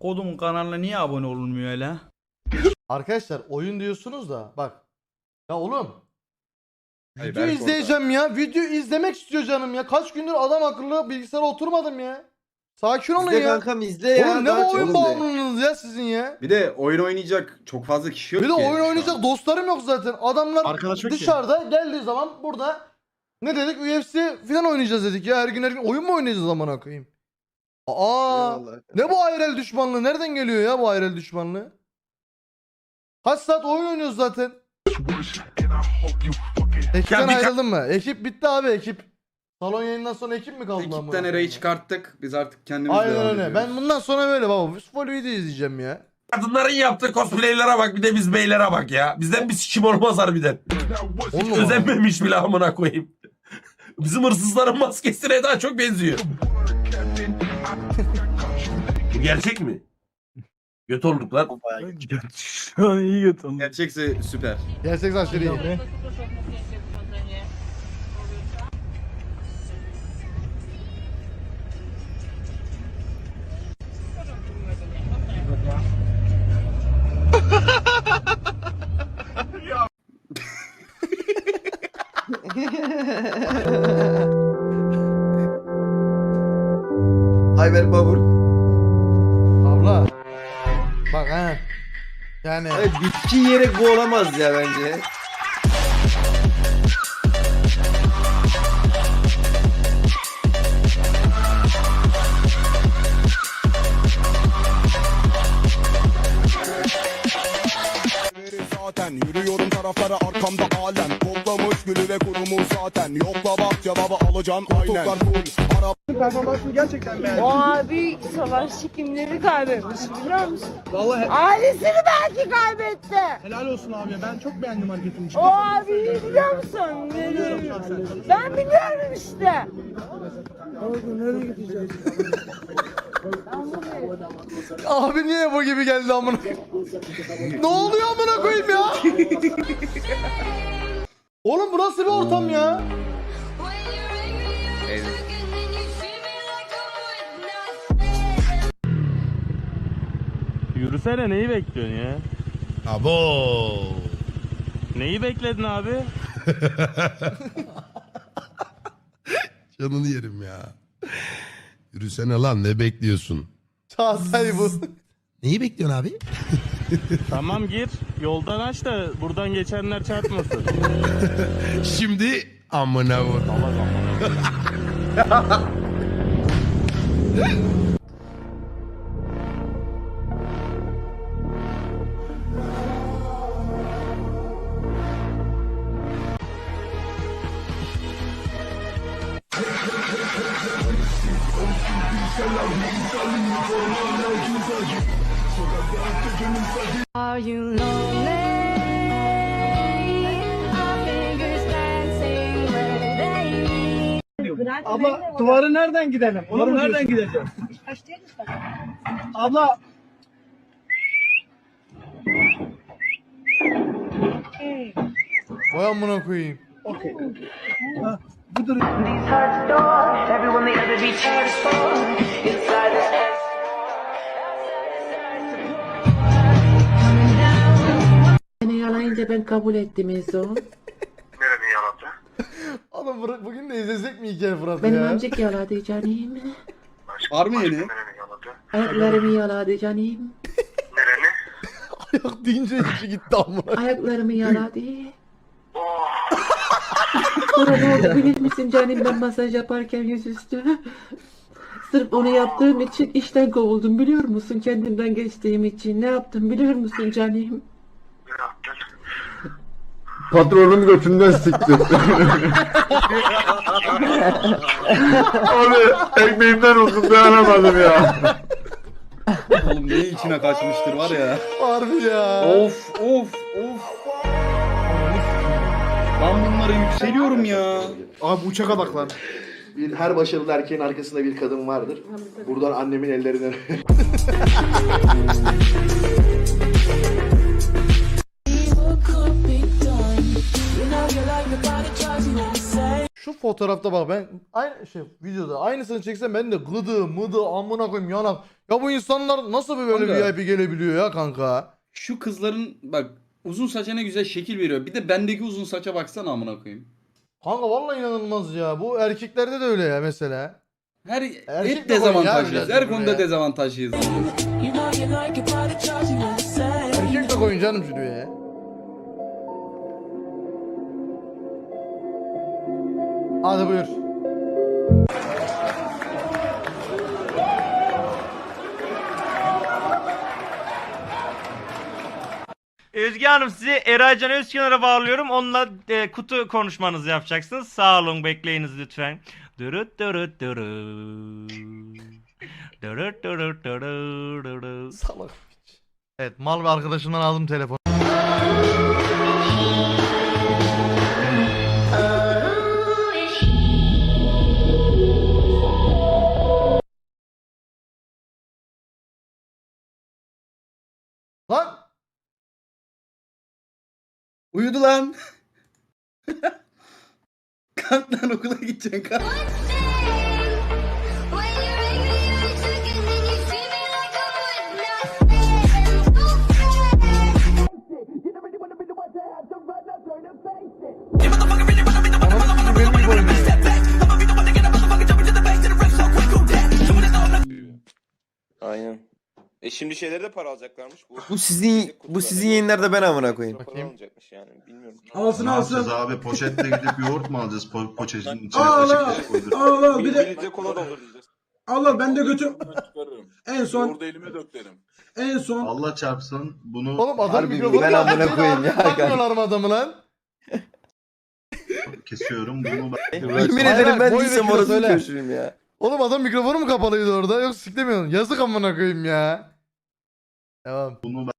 kodumun kanalına niye abone olunmuyor öyle? Arkadaşlar oyun diyorsunuz da bak. Ya oğlum. Hayır, Video Berk izleyeceğim ya. Video izlemek istiyor canım ya. Kaç gündür adam akıllı bilgisayara oturmadım ya. Sakin olun İzle ya. kankam izle ya. Oğlum ne daha bu oyun çok bağımlılığınız ya sizin ya. Bir de oyun oynayacak çok fazla kişi yok Bir de ki oyun şu an. oynayacak dostlarım yok zaten. Adamlar Arkadaş yok ki. dışarıda geldiği zaman burada ne dedik UFC falan oynayacağız dedik ya. Her gün her gün oyun mu oynayacağız zaman koyayım? Aa. Eyvallah. Ne bu ayrel düşmanlığı? Nereden geliyor ya bu ayrel düşmanlığı? Kaç saat oyun oynuyoruz zaten. Ekipten bir ayrıldın mı? Ekip bitti abi ekip. Salon yayından sonra ekip mi kaldı? Ekipten amına Eray'ı çıkarttık. Biz artık kendimiz Aynen devam öyle. ediyoruz. Ben bundan sonra böyle baba. Full video izleyeceğim ya. Kadınların yaptığı cosplaylere bak bir de biz beylere bak ya. Bizden bir sikim olmaz harbiden. On Hiç numara. özenmemiş bile amına koyayım. Bizim hırsızların maskesine daha çok benziyor. Bu gerçek mi? Göt olduk lan. Şu an iyi götürdüm. Gerçekse süper. Gerçek saçları iyi. Ayber Babur. Bak ha. Yani bitki yiyerek bu olamaz ya bence. zaten Yürüyorum taraflara arkamda halen Toplamış gülü ve kurumu zaten Yokla bak cevabı alacaksın aynen full Araba O abi savaş çekimleri kaybetmiş biliyor musun? Vallahi ailesini belki kaybetti. Helal olsun abi ben çok beğendim hareketini. O abi biliyor musun? Ben biliyorum işte. abi niye bu gibi geldi amına? ne oluyor amına koyayım ya? Oğlum bu nasıl bir ortam ya? Yürüsene neyi bekliyorsun ya? Abo. Neyi bekledin abi? Canını yerim ya. Yürüsene lan ne bekliyorsun? Çağatay bu. Neyi bekliyorsun abi? tamam gir. Yoldan aç da buradan geçenler çarpmasın. Şimdi amına vur. Are you lonely? Abla duvarı nereden gidelim? Duvarı nereden gideceğim? Abla Vay amına koyayım. okey. Budur. Beni yalayınca ben kabul ettim Ezo. Oğlum bırak- bugün de izlesek mi hikaye Fırat Benim ya? amcık yaladı canım. Var mı yeni? Ayaklarımı yaladı canım. Ayak deyince içi gitti amına. Ayaklarımı yaladı. Sonra ne oldu bilir misin canım ben masaj yaparken yüzüstü. Sırf onu yaptığım için işten kovuldum biliyor musun? Kendimden geçtiğim için ne yaptım biliyor musun canım? Patronun götünden siktim. Abi ekmeğimden oldum dayanamadım ya. Oğlum ne içine kaçmıştır var ya. Harbi ya. Of of bunlara yükseliyorum ya. Abi uçak adaklar. Bir, her başarılı erkeğin arkasında bir kadın vardır. Buradan annemin ellerinden Şu fotoğrafta bak ben aynı şey videoda aynısını çeksem ben de gıdı mıdı amına koyayım yanak. Ya bu insanlar nasıl böyle Kanka. VIP gelebiliyor ya kanka? Şu kızların bak uzun saça ne güzel şekil veriyor. Bir de bendeki uzun saça baksana amına koyayım. Kanka vallahi inanılmaz ya. Bu erkeklerde de öyle ya mesela. Her Erkek hep de ya dezavantajlıyız. biraz Her konuda ya. dezavantajlıyız. Erkek de koyun canım şunu ya. Hadi buyur. Özge Hanım sizi Eraycan Özkenar'a bağlıyorum. Onunla e, kutu konuşmanızı yapacaksınız. Sağ olun bekleyiniz lütfen. Dırıt dırıt dırıt. Dırıt dırıt dırıt dırıt. Salak. Evet mal ve arkadaşımdan aldım telefonu. Uyudu lan. kalk okula gideceksin kalk. benim gibi oynuyor. Aynen. E şimdi şeyleri de para alacaklarmış. Bu, Bu sizin bu sizin yayınlarda ben amına koyayım. Bakayım. alacakmış yani bilmiyorum. Alsın alsın. abi poşetle gidip yoğurt mu alacağız po poşetin içine al kaşık koydurup. al al bir de kola dolduracağız. al al ben de götür. En son Orada elime döklerim. en son Allah çarpsın bunu Oğlum adam Harbi mikrofonu ben amına koyayım ya. Takmıyorlar mı adamı lan? kesiyorum bunu ben... yemin Hayır, ederim ben boy ve değilsem kilo orası söyle. köşürüm ya. Oğlum adam mikrofonu mu kapalıydı orada? Yok siklemiyorsun. Yazık amına koyayım ya. Devam. bunu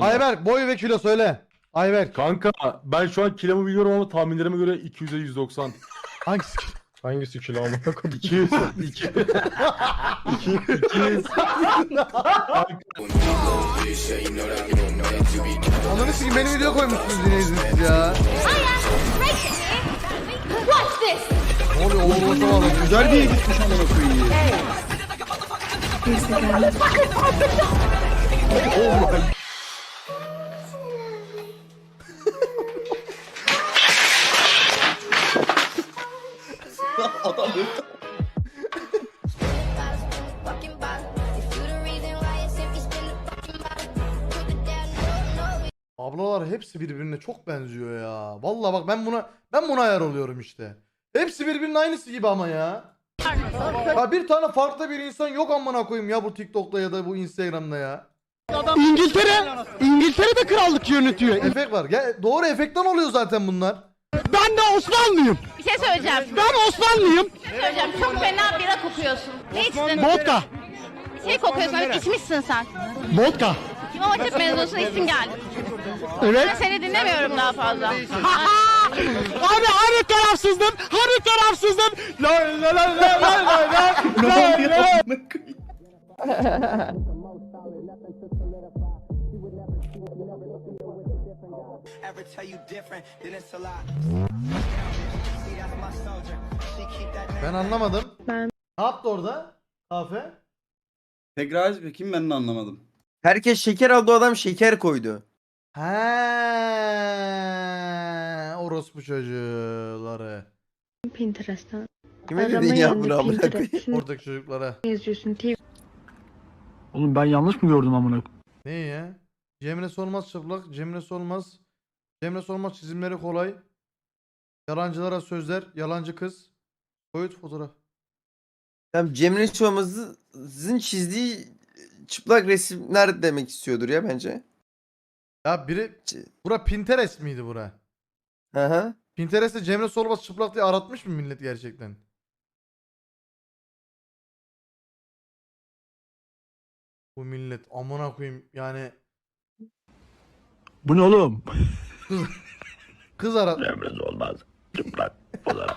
Ayber boy ve kilo söyle. Ayber. Kanka ben şu an kilomu biliyorum ama tahminlerime göre 200'e 190. Hangisi? Hangisi kilo amına koyayım? 200. 200. 200. Ananı sikeyim benim video koymuşsunuz yine izinsiz ya. Ne oluyor oğlum bak. Güzel bir yere gitmiş amına koyayım. Adam öldü. Ablalar hepsi birbirine çok benziyor ya. Vallahi bak ben buna ben buna ayar oluyorum işte. Hepsi birbirinin aynısı gibi ama ya. Ya bir tane farklı bir insan yok amına koyayım ya bu TikTok'ta ya da bu Instagram'da ya. İngiltere İngiltere'de krallık yönetiyor. Efekt var. Ya doğru efektten oluyor zaten bunlar. Ben de Osmanlıyım. Bir şey söyleyeceğim. Ben Osmanlıyım. Bir şey söyleyeceğim. Çok fena bira kokuyorsun. Ne içtin? Vodka. Şey kokuyorsun. Evet içmişsin sen. Vodka. İmam Hatip mezunusun içsin geldi. Evet. Ben seni dinlemiyorum daha fazla. Abi hani tarafsızdım? Hani tarafsızdım? La la la la la la la. Ne oluyor Ben anlamadım. Ne yaptı orada? Kafe. Tekrar aç bakayım ben de anlamadım. Herkes şeker aldı o adam şeker koydu. He, orospu çocuğları. Pinterest'ten. Kime dedin ya bunu amına koyayım? Oradaki çocuklara. yazıyorsun. TV Oğlum ben yanlış mı gördüm amına Ne ya? Cemre Solmaz çıplak. Cemre Solmaz. Cemre Solmaz çizimleri kolay. Yalancılara sözler. Yalancı kız. Boyut fotoğraf. Tamam Cemre Solmaz'ın çizdiği çıplak resimler demek istiyordur ya bence. Ya biri... C- Bura Pinterest miydi bura? Hı hı. Pinterest'te Cemre Solmaz çıplak diye aratmış mı millet gerçekten? Bu millet amına koyayım yani Bu ne oğlum? Kız arat. Cemre olmaz. Çıplak fotoğraf.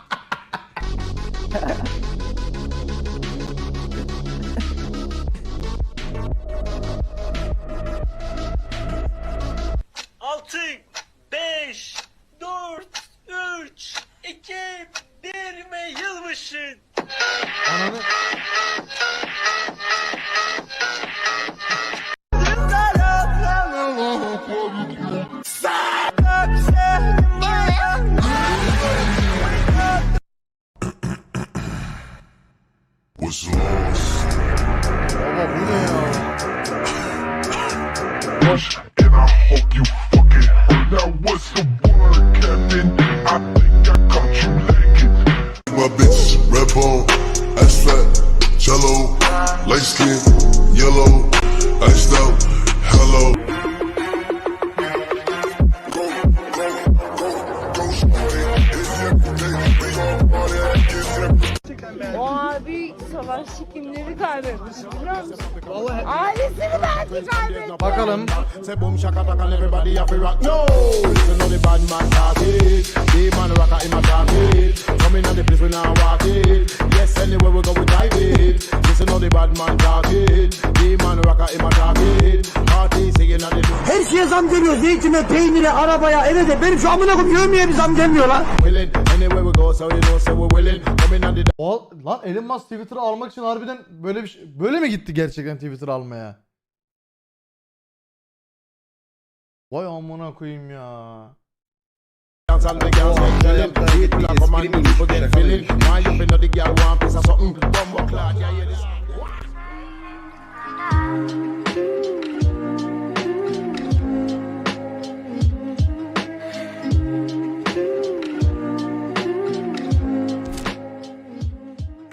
Altı, beş, dört, üç, iki, bir Barış'ın. Ananı... অবশ্যই O abi savaşçı kimleri kaybetmiş biliyor musun? Ailesini belki kaybetti. Bakalım. Say boom shaka taka and everybody have to rock. No, listen to the bad man talk it. The man rocker in my. Coming on the place when I walk it. Yes, anywhere we go we dive it. Listen to the bad man talk it. The man rocker in my pocket. Party singing on the Her şeye zam geliyor. Zeytine, peynire, arabaya, eve de. Benim şu amına koyayım yövmeye bir zam gelmiyor lan. willing. Anywhere we go, so you know, so we're willing. Coming on the O, lan Elon Musk Twitter'ı almak için harbiden böyle bir şey, böyle mi gitti gerçekten Twitter almaya? Vay amına koyayım ya all the girls get telling. Beat black a man, people get feeling. Why you finna the girl want piece of something? Bumbo clock, yeah, yeah, this.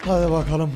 Hadi bakalım.